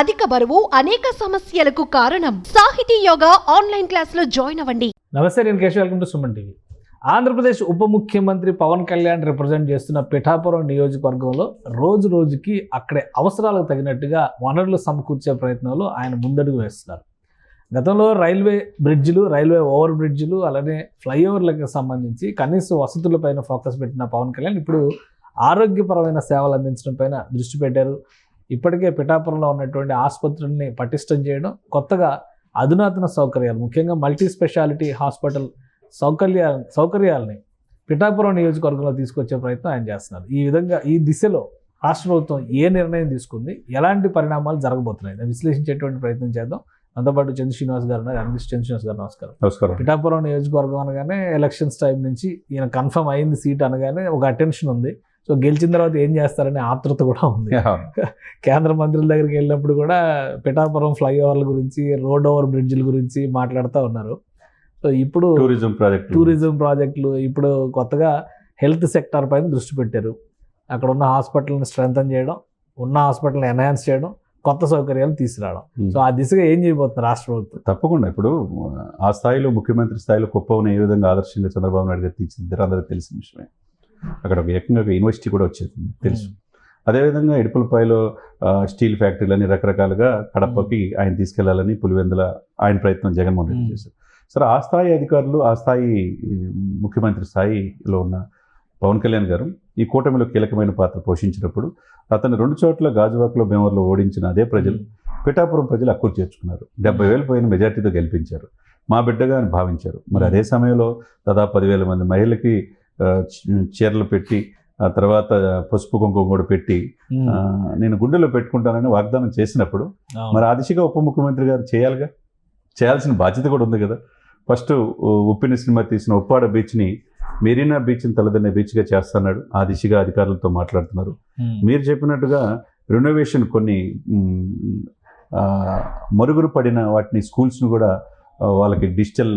అధిక బరువు అనేక సమస్యలకు కారణం. సాహితీ యోగా ఆన్లైన్ క్లాసులో జాయిన్ అవ్వండి. నమస్తే నేను Keshav. Welcome to Suman TV. Andhra Pradesh ఉప ముఖ్యమంత్రి పవన్ కళ్యాణ్ రిప్రజెంట్ చేస్తున్న పిఠాపురం నియోజకవర్గంలో రోజు రోజుకి అక్కడే అవసరాలకు తగినట్టుగా వనరులు సమకూర్చే ప్రయత్నంలో ఆయన ముందడుగు వేస్తున్నారు. గతంలో రైల్వే బ్రిడ్జిలు రైల్వే ఓవర్ బ్రిడ్జిలు అలానే ఫ్లైఓవర్లకు సంబంధించి కనీస వసతులపైన ఫోకస్ పెట్టిన పవన్ కళ్యాణ్ ఇప్పుడు ఆరోగ్యపరమైన సేవలు అందించడం పైన దృష్టి పెట్టారు. ఇప్పటికే పిఠాపురంలో ఉన్నటువంటి ఆసుపత్రుల్ని పటిష్టం చేయడం కొత్తగా అధునాతన సౌకర్యాలు ముఖ్యంగా మల్టీ స్పెషాలిటీ హాస్పిటల్ సౌకర్య సౌకర్యాలని పిఠాపురం నియోజకవర్గంలో తీసుకొచ్చే ప్రయత్నం ఆయన చేస్తున్నారు. ఈ విధంగా ఈ దిశలో రాష్ట్ర ప్రభుత్వం ఏ నిర్ణయం తీసుకుంది ఎలాంటి పరిణామాలు జరగబోతున్నాయి విశ్లేషించేటువంటి ప్రయత్నం చేద్దాం. అంతపాటు చంద్ర శ్రీనివాస్ గారు ఉన్నారు. చంద్ర శ్రీనివాస్ గారు నమస్కారం. నమస్కారం. పిఠాపురం నియోజకవర్గం అనగానే ఎలక్షన్స్ టైం నుంచి ఈయన కన్ఫర్మ్ అయింది సీట్ అనగానే ఒక అటెన్షన్ ఉంది. సో గెలిచిన తర్వాత ఏం చేస్తారనే ఆతృత కూడా ఉంది. కేంద్ర మంత్రుల దగ్గరికి వెళ్ళినప్పుడు కూడా పిఠాపురం ఫ్లైఓవర్ల గురించి రోడ్ ఓవర్ బ్రిడ్జిల గురించి మాట్లాడుతూ ఉన్నారు. సో ఇప్పుడు టూరిజం ప్రాజెక్ట్ టూరిజం ప్రాజెక్టులు ఇప్పుడు కొత్తగా హెల్త్ సెక్టార్ పైన దృష్టి పెట్టారు. అక్కడ ఉన్న హాస్పిటల్ని స్ట్రెంగ్తన్ చేయడం ఉన్న హాస్పిటల్ని ఎన్హాన్స్ చేయడం కొత్త సౌకర్యాలు తీసుకురావడం. సో ఆ దిశగా ఏం చేయబోతుంది రాష్ట్ర ప్రభుత్వం? తప్పకుండా. ఇప్పుడు ఆ స్థాయిలో ముఖ్యమంత్రి స్థాయిలో కుప్పవని ఏ విధంగా ఆదర్శంగా చంద్రబాబు నాయుడు గారు తీర్చిదిద్దారు అందరికీ తెలిసిన విషయమే. అక్కడ ఒక ఏకంగా ఒక యూనివర్సిటీ కూడా వచ్చేది తెలుసు. అదేవిధంగా ఇడుపులపాయలో స్టీల్ ఫ్యాక్టరీలని రకరకాలుగా కడపకి ఆయన తీసుకెళ్ళాలని పులివెందుల ఆయన ప్రయత్నం జగన్మోహన్ రెడ్డి. చేశారు. సరే ఆ స్థాయి అధికారులు ఆ స్థాయి ముఖ్యమంత్రి స్థాయిలో ఉన్న పవన్ కళ్యాణ్ గారు ఈ కూటమిలో కీలకమైన పాత్ర పోషించినప్పుడు అతను రెండు చోట్ల గాజువాకలో భీమవరంలో ఓడించిన అదే ప్రజలు పిఠాపురం ప్రజలు అక్కురు చేర్చుకున్నారు. డెబ్బై వేలు పోయిన మెజార్టీతో గెలిపించారు. మా బిడ్డగా అని భావించారు. మరి అదే సమయంలో దాదాపు పదివేల మంది మహిళలకి చీరలు పెట్టి ఆ తర్వాత పసుపు కుంకుమ కూడా పెట్టి నేను గుండెలో పెట్టుకుంటానని వాగ్దానం చేసినప్పుడు. మరి ఆ దిశగా ఉప ముఖ్యమంత్రి గారు చేయాలిగా? చేయాల్సిన బాధ్యత కూడా ఉంది కదా. ఫస్ట్ ఉప్పిన సినిమా తీసిన ఉప్పాడ బీచ్ని మెరీనా బీచ్ని తలదన్నే బీచ్గా చేస్తున్నాడు. ఆ దిశగా అధికారులతో మాట్లాడుతున్నారు. మీరు చెప్పినట్టుగా రెనోవేషన్ కొన్ని మరుగురు పడిన వాటిని స్కూల్స్ను కూడా వాళ్ళకి డిజిటల్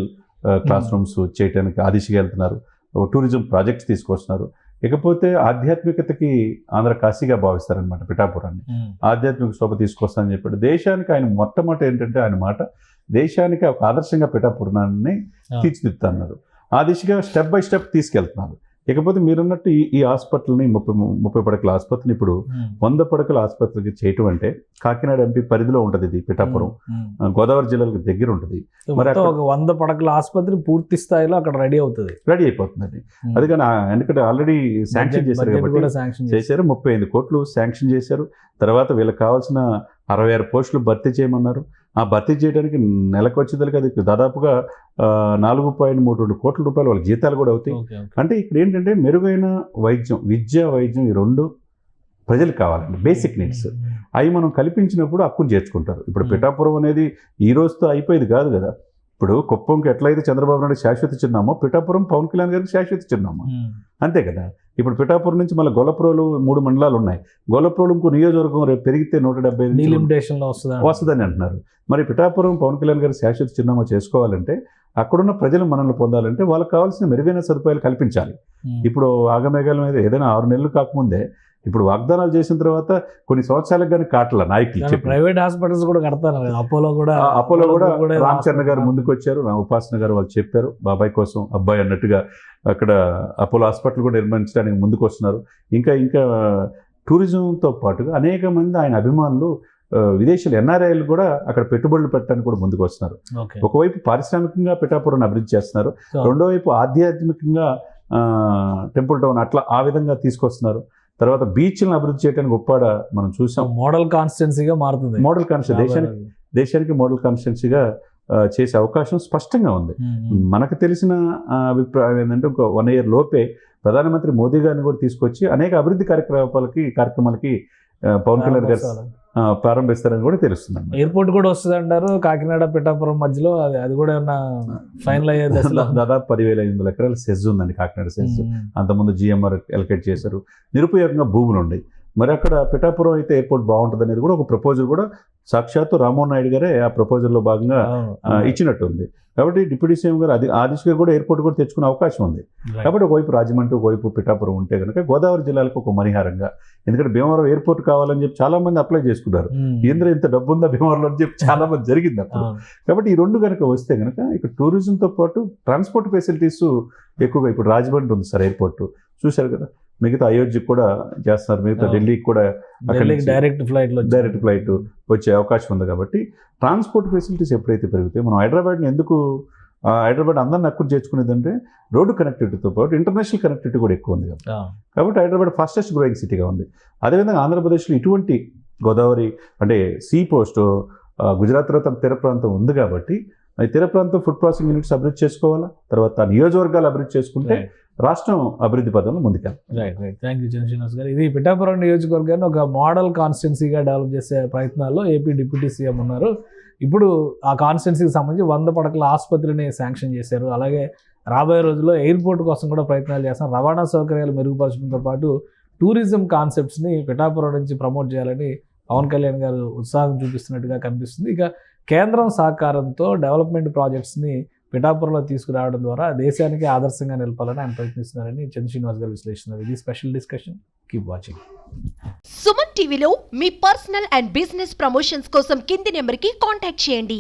క్లాస్ రూమ్స్ చేయడానికి ఆ దిశగా వెళ్తున్నారు. టూరిజం ప్రాజెక్ట్స్ తీసుకొస్తున్నారు. ఇకపోతే ఆధ్యాత్మికతకి ఆంధ్ర కాశీగా భావిస్తారనమాట పిఠాపురాన్ని. ఆధ్యాత్మిక శోభ తీసుకొస్తానని చెప్పాడు. దేశానికి ఆయన మొట్టమొదటి ఏంటంటే ఆయన మాట దేశానికి ఒక ఆదర్శంగా పిఠాపురాన్ని. తీర్చిదిద్దుతున్నారు ఆ దిశగా స్టెప్ బై స్టెప్ తీసుకెళ్తున్నారు. ఇకపోతే మీరున్నట్టు ఈ ఈ హాస్పిటల్ని ముప్పై ముప్పై పడకల ఆసుపత్రిని ఇప్పుడు. వంద పడకల ఆసుపత్రికి చేయటం అంటే కాకినాడ ఎంపీ పరిధిలో ఉంటుంది ఇది పిఠాపురం. గోదావరి జిల్లాలకు దగ్గర ఉంటుంది. మరి ఒక వంద పడకల ఆసుపత్రి పూర్తి స్థాయిలో అక్కడ రెడీ అవుతుంది. రెడీ అయిపోతుందండి. అది కానీ ఎందుకంటే ఆల్రెడీ శాంక్షన్ చేశారు కాబట్టి చేశారు. ముప్పై ఐదు కోట్లు శాంక్షన్ చేశారు. తర్వాత వీళ్ళకి కావాల్సిన అరవై ఆరు పోస్టులు భర్తీ చేయమన్నారు. ఆ భర్తీ చేయడానికి నెలకు వచ్చేదానికి అది దాదాపుగా నాలుగు పాయింట్ మూడు రెండు కోట్ల రూపాయలు వాళ్ళ జీతాలు కూడా అవుతాయి. అంటే ఇక్కడ ఏంటంటే మెరుగైన వైద్యం విద్య వైద్యం ఈ రెండు ప్రజలకు కావాలండి బేసిక్ నీడ్స్. అవి మనం కల్పించినప్పుడు హక్కును చేర్చుకుంటారు ఇప్పుడు. పిఠాపురం అనేది ఈ రోజుతో అయిపోయేది కాదు కదా ఇప్పుడు కుప్పంకి ఎట్లయితే చంద్రబాబు నాయుడు శాశ్వత చిన్నామో పిఠాపురం పవన్ కళ్యాణ్ గారికి శాశ్వత చిన్నామో. అంతే కదా? ఇప్పుడు పిఠాపురం నుంచి మళ్ళీ గొల్లప్రోలు మూడు మండలాలు ఉన్నాయి. గొల్లప్రోలు ఇంకో నియోజకవర్గం రేపు పెరిగితే నూట డెబ్బై వస్తుందని అంటున్నారు. మరి పిఠాపురం పవన్ కళ్యాణ్ గారి శాశ్వత చిరునామా చేసుకోవాలంటే అక్కడున్న ప్రజలు మనల్ని పొందాలంటే వాళ్ళకి కావాల్సిన మెరుగైన సదుపాయాలు కల్పించాలి. ఇప్పుడు ఆగమేఘాల మీద ఏదైనా ఆరు నెలలు కాకముందే ఇప్పుడు వాగ్దానాలు చేసిన తర్వాత కొన్ని సంవత్సరాలకు కానీ కాటల నాయకులు ప్రైవేట్ హాస్పిటల్స్ కూడా కడతారు అపోలో కూడా అపోలో కూడా రామచరణ్ గారు ముందుకు వచ్చారు రామ ఉపాసన గారు వాళ్ళు చెప్పారు. బాబాయ్ కోసం అబ్బాయి అన్నట్టుగా అక్కడ అపోలో హాస్పిటల్ కూడా నిర్మించడానికి ముందుకు వస్తున్నారు ఇంకా ఇంకా టూరిజంతో పాటుగా అనేక మంది ఆయన అభిమానులు ఆ, విదేశీయులు ఎన్ఆర్ఐలు కూడా అక్కడ పెట్టుబడులు పెట్టడానికి కూడా ముందుకు వస్తున్నారు ఒకవైపు పారిశ్రామికంగా పిఠాపురం అభివృద్ధి చేస్తున్నారు. రెండో వైపు ఆధ్యాత్మికంగా టెంపుల్ టౌన్ అట్లా ఆ విధంగా తీసుకొస్తున్నారు. తర్వాత బీచ్లను అభివృద్ధి చేయడానికి ఉప్పాడ మనం చూసాం. మోడల్ కాన్స్టిట్యున్సీగా మారుతుంది. మోడల్ కాన్స్టిట్యూషన్ దేశానికి దేశానికి మోడల్ కాన్స్టిట్యున్సీగా ఆ, చేసే అవకాశం స్పష్టంగా ఉంది. మనకు తెలిసిన అభిప్రాయం ఏంటంటే ఒక వన్ ఇయర్ లోపే ప్రధానమంత్రి మోదీ గారిని కూడా తీసుకొచ్చి అనేక అభివృద్ధి కార్యక్రమాలకి కార్యక్రమాలకి పవన్ కళ్యాణ్ గారు ప్రారంభిస్తారని కూడా తెలుస్తుంది ఎయిర్పోర్ట్ కూడా వస్తుంది అంటారు కాకినాడ పిఠాపురం మధ్యలో అది అది కూడా ఏమన్నా ఫైనల్ అయ్యే దశలో? దాదాపు పదివేల ఐదు వందల ఎకరాల సెజ్ ఉందండి కాకినాడ సెజ్. అంతకుముందు జిఎంఆర్ ఎలకేట్ చేశారు. నిరుపయోగంగా భూములు ఉన్నాయి మరి అక్కడ పిఠాపురం అయితే ఎయిర్పోర్ట్ బాగుంటుంది అనేది కూడా ఒక ప్రపోజల్ కూడా సాక్షాత్తు రామ్మోహన్ నాయుడు గారే ఆ ప్రపోజల్లో భాగంగా ఇచ్చినట్టుంది. కాబట్టి డిప్యూటీ సీఎం గారు అది ఆ దిశగా కూడా ఎయిర్పోర్ట్ కూడా తెచ్చుకునే అవకాశం ఉంది. కాబట్టి ఒకవైపు రాజమండ్రి ఒకవైపు పిఠాపురం ఉంటే కనుక గోదావరి జిల్లాలకు ఒక మణిహారంగా ఎందుకంటే భీమవరం ఎయిర్పోర్ట్ కావాలని చెప్పి చాలా మంది అప్లై చేసుకున్నారు. ఏంద్ర ఇంత డబ్బు ఉందా భీమవరంలో అని చెప్పి చాలా మంది జరిగింది అప్పుడు. కాబట్టి ఈ రెండు కనుక వస్తే కనుక ఇక్కడ టూరిజంతో పాటు ట్రాన్స్పోర్ట్ ఫెసిలిటీస్ ఎక్కువగా ఇప్పుడు రాజమండ్రి ఉంది సార్ ఎయిర్పోర్ట్. చూశారు కదా? మిగతా అయోధ్యకు కూడా చేస్తున్నారు. మిగతా. ఢిల్లీకి కూడా డైరెక్ట్ ఫ్లైట్ డైరెక్ట్ ఫ్లైట్ వచ్చే అవకాశం ఉంది కాబట్టి ట్రాన్స్పోర్ట్ ఫెసిలిటీస్ ఎప్పుడైతే పెరుగుతాయి మనం హైదరాబాద్ని ఎందుకు హైదరాబాద్ అందరిని అక్కడ చేర్చుకునేదంటే రోడ్డు కనెక్టివిటీతో పాటు ఇంటర్నేషనల్ కనెక్టివిటీ కూడా ఎక్కువ ఉంది కాబట్టి. హైదరాబాద్ ఫాస్టెస్ట్ గ్రోయింగ్ సిటీగా ఉంది. అదేవిధంగా ఆంధ్రప్రదేశ్లో ఇటువంటి గోదావరి అంటే సీ పోస్ట్ గుజరాత్ తర్వాత తీర ప్రాంతం ఉంది కాబట్టి తీర ప్రాంతం ఫుడ్ ప్రాసెసింగ్ యూనిట్స్ అభివృద్ధి చేసుకోవాలా? తర్వాత నియోజకవర్గాలు అభివృద్ధి చేసుకుంటే. రాష్ట్రం అభివృద్ధి పదంలో ముందుకెళ్ళాలి. Right right thank you Chandrasrinivas garu. ఇది పిఠాపురం నియోజకవర్గాన్ని ఒక మోడల్ కాన్స్టిట్యున్సీగా డెవలప్ చేసే ప్రయత్నాల్లో ఏపీ డిప్యూటీ సీఎం ఉన్నారు. ఇప్పుడు ఆ కాన్స్టిట్యున్సీకి సంబంధించి వంద పడకల ఆసుపత్రిని శాంక్షన్ చేశారు. అలాగే రాబోయే రోజుల్లో ఎయిర్పోర్ట్ కోసం కూడా ప్రయత్నాలు చేస్తాం రవాణా సౌకర్యాలు మెరుగుపరచడంతో పాటు టూరిజం కాన్సెప్ట్స్ని పిఠాపురం నుంచి ప్రమోట్ చేయాలని పవన్ కళ్యాణ్ గారు ఉత్సాహం చూపిస్తున్నట్టుగా కనిపిస్తుంది. ఇక కేంద్రం సహకారంతో డెవలప్మెంట్ ప్రాజెక్ట్స్ని పిఠాపురంలో తీసుకురావడం ద్వారా దేశానికి ఆదర్శంగా నిలపాలని ఆయన ప్రయత్నిస్తున్నారని చంద్ర శ్రీనివాస్ గారు విశ్లేషిస్తున్నారు. ఇది special discussion. Keep watching Suman టీవీలో మీ పర్సనల్ అండ్ బిజినెస్ ప్రమోషన్స్ కోసం కింది నెంబర్కి కాంటాక్ట్ చేయండి.